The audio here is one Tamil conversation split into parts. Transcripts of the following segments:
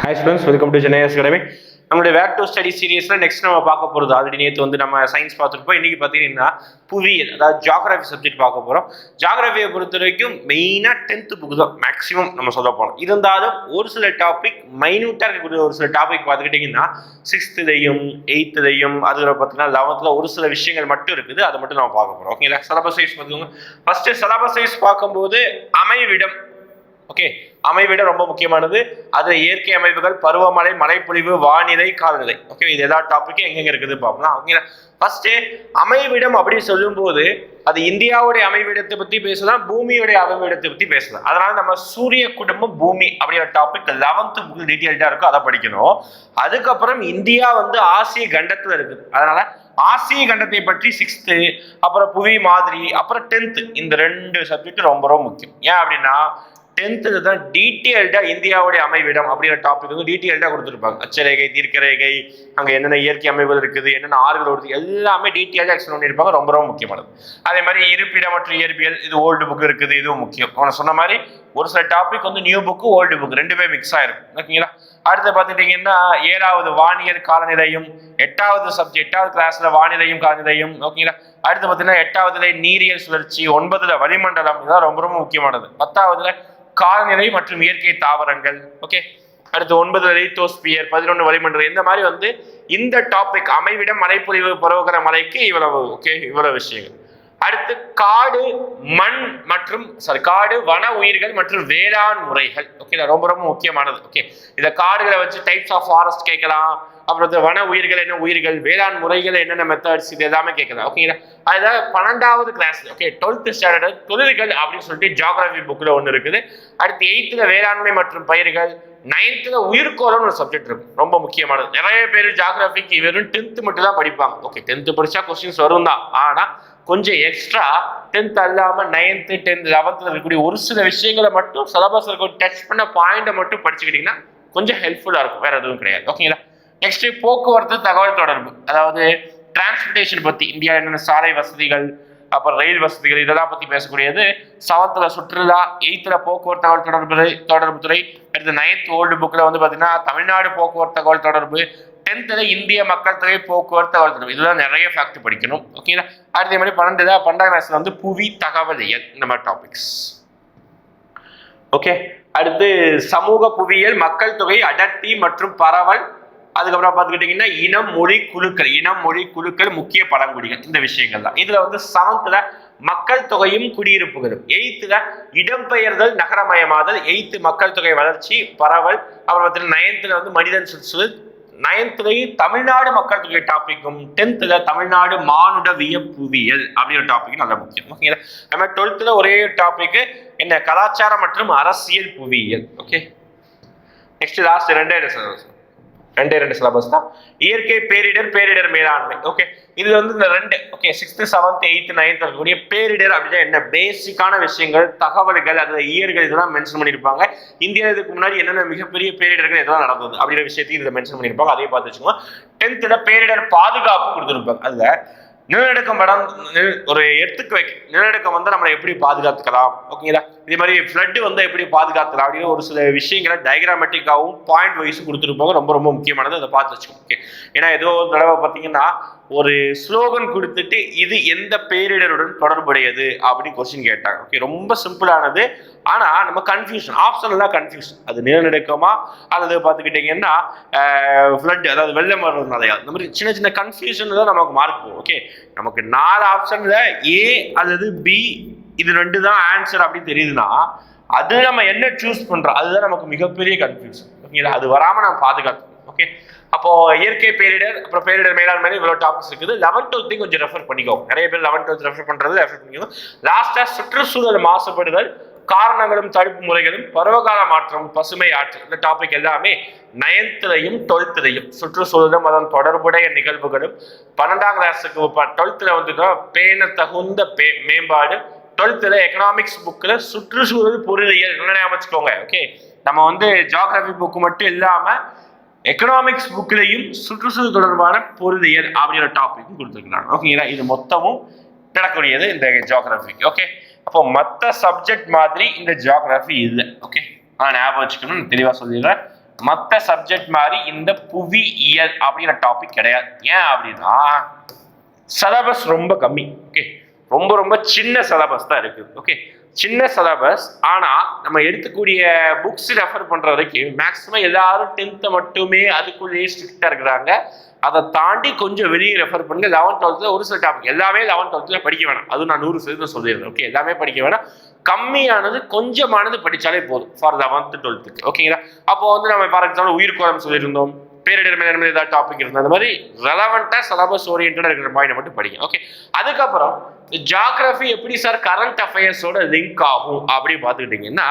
hi students welcome to Chennai academy நம்மளுடைய வேக் டு ஸ்டடி சீரியஸில் நெக்ஸ்ட் நம்ம பார்க்க போகிறது ஆல்ரெடி நேற்று வந்து நம்ம சயின்ஸ் பார்த்துருப்போம் இன்னைக்கு பார்த்தீங்கன்னா புவியியல் அதாவது ஜாகிரபி சப்ஜெக்ட் பார்க்க போகிறோம் ஜாகிரபியை பொறுத்த வரைக்கும் மெயினாக டென்த்து புக்கு தான் மேக்ஸிமம் நம்ம சொல்ல போனோம் இருந்தாலும் ஒரு சில டாபிக் மைன்யூட்டாக இருக்கக்கூடிய ஒரு சில டாபிக் பார்த்துக்கிட்டிங்கன்னா சிக்ஸ்த்துலையும் எயித்துலையும் அதில் பார்த்தீங்கன்னா லெவன்த்தில் ஒரு சில விஷயங்கள் மட்டும் இருக்குது. அதை மட்டும் நம்ம பார்க்க போகிறோம் ஓகேங்களா சிலபஸ் வைஸ் பார்த்துக்கோங்க. ஃபஸ்ட்டு சிலபஸ் வைஸ் பார்க்கும்போது அமைவிடம் ஓகே அமைவிட ரொம்ப முக்கியமானது. அது இயற்கை அமைப்புகள் பருவமழை மழைப்பொழிவு வானிலை காலநிலை. ஓகே இது எல்லா டாப்பிக்கும் எங்கெங்க இருக்குது பார்க்கலாம் ஓகே ஃபர்ஸ்ட் அமைவிடம் அப்படி சொல்லும்போது அது இந்தியாவுடைய அமைவிடத்தை பத்தி பேசலாம் பூமியுடைய அமைவிடத்தை பத்தி பேசலாம். அதனால நம்ம சூரிய குடும்பம் பூமி அப்படிங்கிற டாபிக் லெவன்த் புக் டீட்டெயில்டா இருக்கும் அதை படிக்கணும். அதுக்கப்புறம் இந்தியா வந்து ஆசிய கண்டத்துல இருக்குது. அதனால ஆசிய கண்டத்தை பற்றி சிக்ஸ்த்து அப்புறம் புவி மாதிரி அப்புறம் டென்த்து இந்த ரெண்டு சப்ஜெக்ட் ரொம்ப ரொம்ப முக்கியம். ஏன் அப்படின்னா டென்த்தில் தான் டீட்டெயில்டாக இந்தியாவுடைய அமைவிடம் அப்படிங்கிற டாபிக் வந்து டீட்டெயில்டாக கொடுத்துருப்பாங்க. அச்சரேகை தீர்க்கரேகை அங்கே என்னென்ன இயற்கை அமைப்புகள் இருக்குது என்னென்ன ஆறுகள் வருது எல்லாமே டீட்டெயிலாக எக்ஸ்பிளைன் பண்ணியிருப்பாங்க. ரொம்ப ரொம்ப முக்கியமானது. அதே மாதிரி இருப்பிடம் மற்றும் இயற்பியல் இது ஓல்டு புக் இருக்குது இதுவும் முக்கியம். அவனை சொன்ன மாதிரி ஒரு சில டாபிக் வந்து நியூ புக்கு ஓல்டு புக் ரெண்டுமே மிக்ஸ் ஆயிருக்கும். ஓகேங்களா? அடுத்து பார்த்துட்டீங்கன்னா ஏழாவது வானியல் காலநிலையும் எட்டாவது சப்ஜெக்ட் எட்டாவது கிளாஸ்ல வானிலையும் காலநிலையும் ஓகேங்களா? அடுத்து பார்த்தீங்கன்னா எட்டாவதுல நீரியல் சுழற்சி ஒன்பதுல வளிமண்டலம் இதுதான் ரொம்ப ரொம்ப முக்கியமானது. பத்தாவதுல காலநிலை மற்றும் இயற்கை தாவரங்கள். ஓகே அடுத்து ஒன்பது லித்தோஸ்பியர் பதினொன்று வளிமண்டலம் இந்த மாதிரி வந்து இந்த டாபிக் அமைவிடம் மலைப்பொழிவு பரவுகிற மலைக்கு இவ்வளவு ஓகே இவ்வளவு விஷயங்கள். அடுத்து காடு மண் மற்றும் சாரி காடு வன உயிர்கள் மற்றும் வேளாண் முறைகள். ஓகே ரொம்ப ரொம்ப முக்கியமானது. ஓகே இந்த காடுகளை வச்சு டைப்ஸ் ஆஃப் ஃபாரஸ்ட் கேட்கலாம். அப்புறம் இந்த வன உயிர்கள் என்ன உயிர்கள் வேளாண் முறைகள் என்னென்ன மெத்தட்ஸ் இது எல்லாமே கேட்கலாம் ஓகேங்களா அதாவது பன்னெண்டாவது கிளாஸ் ஓகே டுவெல்த் ஸ்டாண்டர்ட் தொழில்கள் அப்படின்னு சொல்லிட்டு ஜியாகிரபி புக்கில் ஒன்று இருக்குது. அடுத்து எயித்தில் வேளாண்மை மற்றும் பயிர்கள் நைன்த்தில் உயிர்கோளம்னு ஒரு சப்ஜெக்ட் இருக்கும் ரொம்ப முக்கியமானது. நிறைய பேர் ஜாகிரபிக்கு வெறும் டென்த்து மட்டும் தான் படிப்பாங்க. ஓகே டென்த்து படித்தா கொஸ்டின்ஸ் வரும் தான். ஆனால் கொஞ்சம் எக்ஸ்ட்ரா டென்த் அல்லாமல் நைன்த்து டென்த் லெவன்த்தில் இருக்கக்கூடிய ஒரு சில விஷயங்களை மட்டும் சிலபஸ் இருக்க டச் பண்ண பாயிண்ட்டை மட்டும் படிச்சுக்கிட்டிங்கன்னா கொஞ்சம் ஹெல்ப்ஃபுல்லாக இருக்கும். வேறு எதுவும் கிடையாது. ஓகேங்களா நெக்ஸ்ட் போக்குவரத்து தகவல் தொடர்பு. அதாவது டிரான்ஸ்போர்ட்டேஷன் பற்றி இந்தியா என்னென்ன சாலை வசதிகள் அப்புறம் ரயில் வசதிகள் இதெல்லாம் பற்றி பேசக்கூடியது. செவன்த்தில் சுற்றுலா எயித்தில் போக்குவரத்து தகவல் தொடர்பு தொடர்பு துறை அடுத்து நைன்த் ஓல்டு புக்கில் வந்து பார்த்தீங்கன்னா தமிழ்நாடு போக்குவரத்து தகவல் தொடர்பு டென்த்தில் இந்திய மக்கள் தொகை போக்குவரத்து தகவல் தொடர்பு. இதெல்லாம் நிறைய ஃபேக்ட் படிக்கணும். ஓகேங்களா அடுத்த மாதிரி பன்னெண்டு தான் பன்னெண்டாம் கிளாஸ்ல வந்து புவி தகவலியல் இந்த மாதிரி டாபிக்ஸ் ஓகே அடுத்து சமூக புவியியல் மக்கள் தொகை அடர்த்தி மற்றும் பரவல் அதுக்கப்புறம் பார்த்துக்கிட்டிங்கன்னா இனம் மொழி குழுக்கள். இனம் மொழி குழுக்கள் முக்கிய பழங்குடிகள். இந்த விஷயங்கள் தான். இதுல வந்து செவன்த்ல மக்கள் தொகையும் குடியிருப்புகளும். எயித்துல இடம்பெயர்தல் நகரமயமாதல் எயித்து மக்கள் தொகை வளர்ச்சி பரவல். அப்புறம் பார்த்தீங்கன்னா நைன்த்தில் வந்து மனிதன் சுற்றுச்சூழல் நைன்த்லேயும் தமிழ்நாடு மக்கள் தொகை டாப்பிக்கும் டென்த்தில் தமிழ்நாடு மானுடவிய புவியியல் அப்படிங்கிற டாபிக் நல்ல முக்கியம். ஓகேங்களா நம்ம டுவெல்த்தில் ஒரே டாபிக் என்ன? கலாச்சாரம் மற்றும் அரசியல் புவியியல். ஓகே நெக்ஸ்ட் லாஸ்ட் ரெண்டே ரெண்டே ரெண்டு சிலபஸ் தான். இயற்கை பேரிடர் பேரிடர் மேலாண்மை. ஓகே இது வந்து இந்த ரெண்டு okay sixth seventh eighth ninth இருக்கக்கூடிய பேரிடர் அப்படின்னா என்ன? பேசிக்கான விஷயங்கள் தகவல்கள் அது இயர்கள் இதெல்லாம் மென்ஷன் பண்ணியிருப்பாங்க இந்தியா இதுக்கு முன்னாடி என்னென்ன மிகப்பெரிய பேரிடர்கள் இதெல்லாம் நடந்தது அப்படிங்கிற விஷயத்தையும் இதில் மென்ஷன் பண்ணியிருப்பாங்க அதையும் பார்த்து வச்சுக்கோங்க. டென்த்தில் பேரிடர் பாதுகாப்பு கொடுத்துருப்பாங்க. அதில் நிலநடுக்கம் படம் ஒரு எடுத்துக்கு வைக்க நிலநடுக்கம் வந்து நம்மளை எப்படி பாதுகாத்துக்கலாம்? ஓகேங்களா இதே மாதிரி ஃப்ளட்டு வந்து எப்படி பாதுகாத்துக்கலாம் அப்படின்னு ஒரு சில விஷயங்களை டயக்ராமேட்டிக்காகவும் பாயிண்ட் வைஸ் கொடுத்துருப்பாங்க ரொம்ப ரொம்ப முக்கியமானது. அதை பார்த்து வச்சுக்கோங்க. ஓகே ஏன்னா ஏதோ ஒரு தடவை பார்த்தீங்கன்னா ஒரு ஸ்லோகன் கொடுத்துட்டு இது எந்த பேரிடருடன் தொடர்புடையது அப்படின்னு கொஸ்டின் கேட்டாங்க. ஓகே ரொம்ப சிம்பிளானது ஆனால் நம்ம கன்ஃபியூஷன் ஆப்ஷன்லாம் கன்ஃபியூஷன் அது நிலநடுக்கமா அல்லது பார்த்துக்கிட்டிங்கன்னா ஃப்ளட் அதாவது வெள்ளம் வர்றதுனாலயா இந்த மாதிரி சின்ன சின்ன கன்ஃபியூஷன் தான் நமக்கு மார்க் போகும். ஓகே நமக்கு நாலு ஆப்ஷனில் ஏ அல்லது பி இது ரெண்டு தான் ஆன்சர் அப்படின்னு தெரியுதுன்னா அது நம்ம என்ன சூஸ் பண்றோம் அதுதான் நமக்கு மிகப்பெரிய கன்ஃபியூஷன் ஓகேங்களா அது வராம நம்ம பாதுகாத்துக்கணும். ஓகே அப்போ இயற்கை பேரிடர் அப்புறம் பேரிடர் மேலாண்மை இவ்வளோ டாபிக்ஸ் இருக்குது. லெவன் டுவெல்த்தையும் கொஞ்சம் ரெஃபர் பண்ணிக்கோ நிறைய பேர் லெவன் டுவெல்த் ரெஃபர் பண்றது ரெஃபர் பண்ணிக்கோ லாஸ்டா சுற்றுச்சூழல் மாசுபடுதல் காரணங்களும் தடுப்பு முறைகளும் பருவகால மாற்றம் பசுமை ஆற்றல் இந்த டாபிக் எல்லாமே நயன்த்துலையும் டுவெல்த்துலையும் சுற்றுச்சூழலும் அதன் தொடர்புடைய நிகழ்வுகளும் பன்னெண்டாம் கிளாஸுக்கு டுவெல்த்தில் வந்துட்டோம். பேன தகுந்த பே மேம்பாடு டுவெல்த்தில் எக்கனாமிக்ஸ் புக்கில் சுற்றுச்சூழல் பொருளியல் என்ன அமைச்சுக்கோங்க ஓகே நம்ம வந்து ஜியாகிரபி புக்கு மட்டும் இல்லாமல் எக்கனாமிக்ஸ் புக்கிலையும் சுற்றுச்சூழல் தொடர்பான பொருளியல் அப்படிங்கிற டாபிக்கும் கொடுத்துருக்குறாங்க. ஓகேங்களா இது மொத்தமும் நடக்கூடியது இந்த ஜியாகிரபிக்கு ஓகே அப்போ மற்ற சப்ஜெக்ட் மாதிரி இந்த ஜியாகிரபி இல்லை ஓகே ஆ ஞாபகம் வச்சுக்கணும் தெளிவாக சொல்லிடுறேன். மற்ற சப்ஜெக்ட் மாதிரி இந்த புவியியல் அப்படிங்கிற டாபிக் கிடையாது. ஏன் அப்படின்னா சிலபஸ் ரொம்ப கம்மி ஓகே ரொம்ப ரொம்ப சின்ன சிலபஸ் தான் இருக்குது ஓகே சின்ன சிலபஸ் ஆனால் நம்ம எடுத்துக்கூடிய புக்ஸ் ரெஃபர் பண்ணுற வரைக்கும் மேக்ஸிமம் எல்லாரும் டென்த்தை மட்டுமே அதுக்குள்ளேயே ஸ்ட்ரிக்டாக இருக்கிறாங்க. அதை தாண்டி கொஞ்சம் வெளியே ரெஃபர் பண்ணி லெவன்த் டுவெல்த்தில் ஒரு சில டாபிக் எல்லாமே லெவன்த் டுவெல்த்தில் படிக்க வேணாம். அது நான் நூறு சதவீதம் சொல்லிடுறேன். ஓகே எல்லாமே படிக்க வேணாம். கம்மியானது கொஞ்சமானது படித்தாலே போதும். ஃபார் லெவன்த்து டுவெல்த்துக்கு ஓகேங்களா அப்போ வந்து நம்ம ஃபார் எக்ஸாம்பிள் உயிர்கோளம் சொல்லியிருந்தோம். பேரிடர் ஏதாவது டாபிக் இருந்தால் அந்த மாதிரி ரெலவெண்ட்டாக சிலபஸ் ஓரியன்டாக இருக்கிற மாதிரி மட்டும் படிங்க. ஓகே அதுக்கப்புறம் ஜாகிரபி எப்படி சார் கரண்ட் அஃபேர்ஸோட லிங்க் ஆகும் அப்படின்னு பார்த்துக்கிட்டிங்கன்னா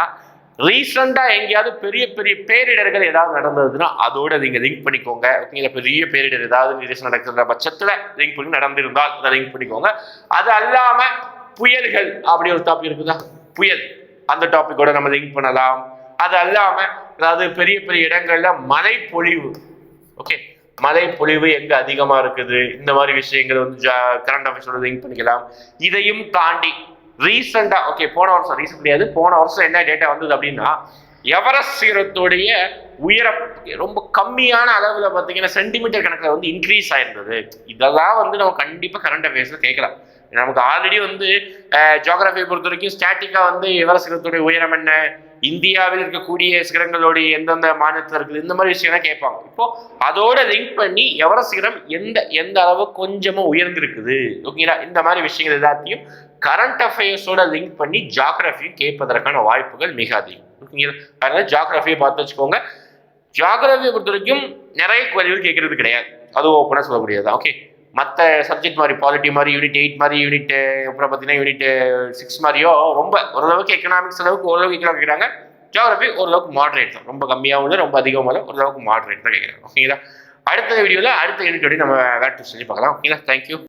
ரீசெண்டாக எங்கேயாவது பெரிய பெரிய பேரிடர்கள் ஏதாவது நடந்ததுன்னா அதோட நீங்கள் லிங்க் பண்ணிக்கோங்க. ஓகேங்களா பெரிய பேரிடர் ஏதாவது ரீசன் நடக்கிற பட்சத்தில் லிங்க் பண்ணி நடந்திருந்தால் அதை லிங்க் பண்ணிக்கோங்க. அது அல்லாமல் புயல்கள் அப்படி ஒரு டாபிக் இருக்குதா? புயல். அந்த டாப்பிக்கோட நம்ம லிங்க் பண்ணலாம். அது அல்லாமல் அதாவது பெரிய பெரிய இடங்கள்ல மழை பொழிவு ஓகே மழை பொழிவு எங்க அதிகமா இருக்குது? இந்த மாதிரி விஷயங்கள் வந்து கரண்ட் அஃபேர்ஸோட லிங்க் பண்ணிக்கலாம். இதையும் தாண்டி ரீசெண்டா ஓகே போன வருஷம் ரீசன் கிடையாது. போன வருஷம் என்ன டேட்டா வந்தது அப்படின்னா எவரெஸ்ட் சீரத்துடைய உயரம் ரொம்ப கம்மியான அளவில் பார்த்தீங்கன்னா சென்டிமீட்டர் கணக்கில் வந்து இன்க்ரீஸ் ஆயிருந்தது. இதெல்லாம் வந்து நம்ம கண்டிப்பாக கரண்ட் அஃபேர்ஸில் கேட்கலாம். நமக்கு ஆல்ரெடி வந்து ஜியாகிரபியை பொறுத்த வரைக்கும் ஸ்டாட்டிக்காக வந்து எவரெஸ்ட் சீரத்துடைய உயரம் என்ன? இந்தியாவில் இருக்கக்கூடிய சிகரங்களுடைய எந்தெந்த மாநிலத்தில் இருக்குது இந்த மாதிரி விஷயம்லாம் கேட்பாங்க. இப்போ அதோட லிங்க் பண்ணி எவரெஸ்ட் சிகரம் எந்த எந்த அளவு கொஞ்சமாக உயர்ந்திருக்குது? ஓகேங்களா இந்த மாதிரி விஷயங்கள் எல்லாத்தையும் கரண்ட் அஃபேர்ஸோட லிங்க் பண்ணி ஜாகிரபியும் கேட்பதற்கான வாய்ப்புகள் மிக அதிகம். ஓகேங்களா அதனால ஜாகிரபியை பார்த்து வச்சுக்கோங்க. ஜாகிரபியை பொறுத்த வரைக்கும் நிறைய கேள்விகள் கேட்கறது கிடையாது. அது ஓப்பனாக சொல்லக்கூடியது ஓகே மற்ற சப்ஜெக்ட் மாதிரி பாலிட்டி மாதிரி யூனிட் எயிட் மாதிரி யூனிட் அப்புறம் பார்த்தீங்கன்னா யூனிட் சிக்ஸ் மாதிரியோ ரொம்ப ஓரளவுக்கு எக்கனாமிக்ஸ் அளவுக்கு ஓரளவுக்கு எக்கனாமிக் கேட்குறாங்க ஜியாகிரபி ஓரளவுக்கு மாடரேட் தான். ரொம்ப கம்மியாகவும் இல்லை ரொம்ப அதிகமாக இல்லை ஓரளவுக்கு மாடரேட் தான் கேட்குறாங்க ஓகேங்களா அடுத்த வீடியோவில் அடுத்த யூனிட்டோடய நம்ம வேறு செஞ்சு பார்க்கலாம். ஓகேங்களா தேங்க்யூ